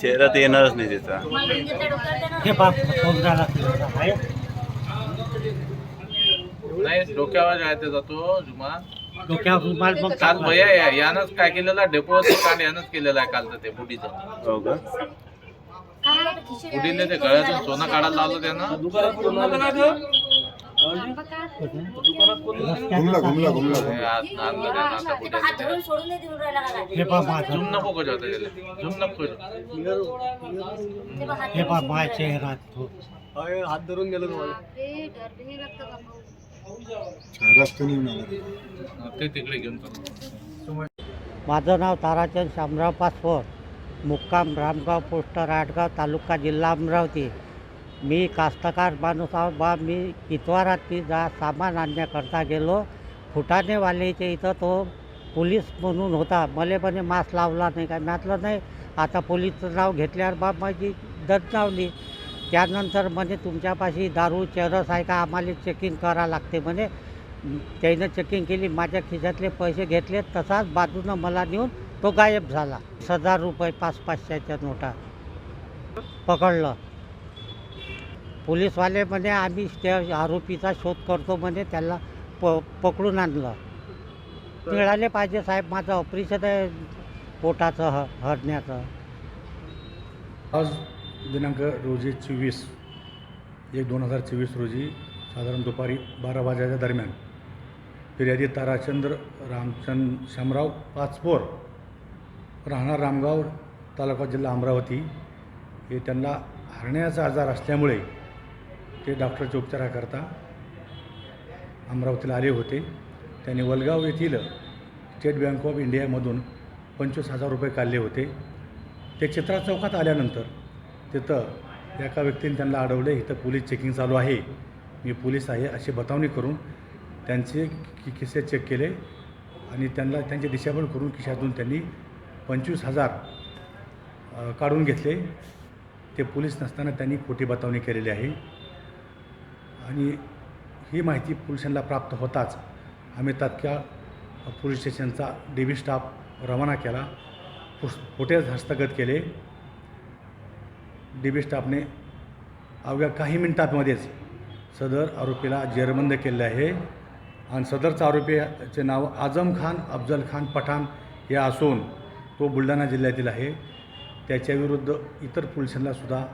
चेहरा तर येणारच नाही त्याचा हे बाप नाही डोक्यावर आहे त्याचा तो जुमा. डोक्यावर रुमाल मग काल भैया या- यानंच काय केलेलं? आहे डेपोचं कांड यानंच केलेलं आहे कालचं ते बुडीचं. हो का? बुडीने ते गळ्यातून सोनं काढायला लावलं त्यानं. घुमला घुमला घुमला हे माझा झुम नको करू आता त्याला झुम नको करू. तो हात धरून गेलो तुम्हाला. ते तिकडे घेऊन चालू. माझं नाव ताराचंद शामराव पासपोर मुक्काम रामगाव पोस्ट राटगाव तालुका जिल्हा अमरावती. मी कास्तकार माणूस आहो बा मी इतवारात जा सामान आणण्याकरता गेलो. फुटाणेवाल्याच्या इथं तो पोलीस म्हणून होता. मला म्हणे मास्क लावला नाही काय म्हटलं नाही आता पोलीसचं नाव घेतल्यावर बा माझी दर्जावली त्यानंतर म्हणे तुमच्यापाशी दारू चरस आहे का? आम्हाला चेकिंग करा लागते. म्हणे त्यानं चेकिंग केली. माझ्या खिशातले पैसे घेतले. तसाच बाजूनं मला नेऊन तो गायब झाला. हजार रुपये पाच पाचशेच्या नोटा पकडलं. पोलीसवाले म्हणे आम्ही त्या आरोपीचा शोध करतो म्हणे त्याला प पकडून आणलं. मिळाले पाहिजे साहेब माझं ऑपरेशन आहे पोटाचं ह हरण्याचं. आज दिनांक रोजी चोवीस एक दोन हजार चोवीस रोजी साधारण दुपारी बारा वाजेच्या दरम्यान फिर्यादी ताराचंद्र रामचंद शामराव पाचपोर राहणार रामगाव तालुका जिल्हा अमरावती हे त्यांना हरण्याचा आजार असल्यामुळे ते डॉक्टरच्या उपचाराकरता अमरावतीला आले होते. त्यांनी वलगाव येथील स्टेट बँक ऑफ इंडियामधून पंचवीस हजार रुपये काढले होते. ते चित्रा चौकात आल्यानंतर तिथं एका व्यक्तीने त्यांना अडवले इथं पोलीस चेकिंग चालू आहे. मी पोलीस आहे अशी बतावणी करून त्यांचे कि किस्से चेक केले आणि त्यांना त्यांची दिशाभूल करून खिशातून त्यांनी पंचवीस हजार काढून घेतले. ते पोलीस नसताना त्यांनी खोटी बतावणी केलेली आहे. आणि ही माहिती पोलिसांना प्राप्त होताच आम्ही तात्काळ पोलीस स्टेशनचा डी बी स्टाफ रवाना केला पुस फुटेज हस्तगत केले. डी बी स्टाफने अवघ्या काही मिनिटांमध्येच सदर आरोपीला जेरबंद केले आहे. आणि सदरचा आरोपीचे नाव आझम खान अफजल खान पठाण हे असून तो बुलढाणा जिल्ह्यातील आहे. त्याच्याविरुद्ध इतर पोलिसांना सुद्धा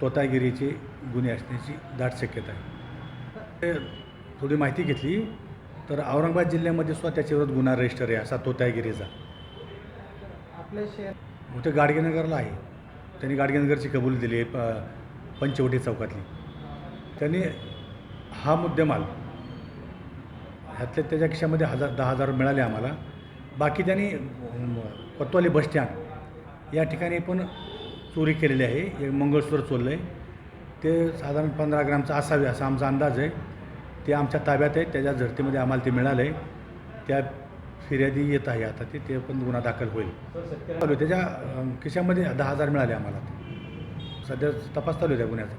तोतागिरीचे गुन्हे असण्याची दाट शक्यता आहे. थोडी माहिती घेतली तर औरंगाबाद जिल्ह्यामध्ये सुद्धा त्याच्याविरुद्ध गुन्हा रजिस्टर आहे असा तोतागिरीचा. मग ते गाडगेनगरला आहे. त्यांनी गाडगेनगरची कबूल दिली आहे पंचवटी चौकातली. त्यांनी हा मुद्देमाल ह्यातले त्याच्या खिशामध्ये हजार दहा हजार मिळाले आम्हाला. बाकी त्यांनी कोतवाली बसस्टँड या ठिकाणी पण चोरी केलेली आहे. एक मंगळसूत्र चोरलं आहे. ते साधारण पंधरा ग्रामचं असावे असा आमचा अंदाज आहे. ते आमच्या ताब्यात आहे. त्याच्या झडतीमध्ये आम्हाला ते मिळालं आहे. त्या फिर्यादी येत आहे आता ते. ते पण गुन्हा दाखल होईल. चालू आहे. त्याच्या खिशामध्ये दहा हजार मिळाले आम्हाला. सध्या तपास चालू आहे त्या गुन्ह्याचा.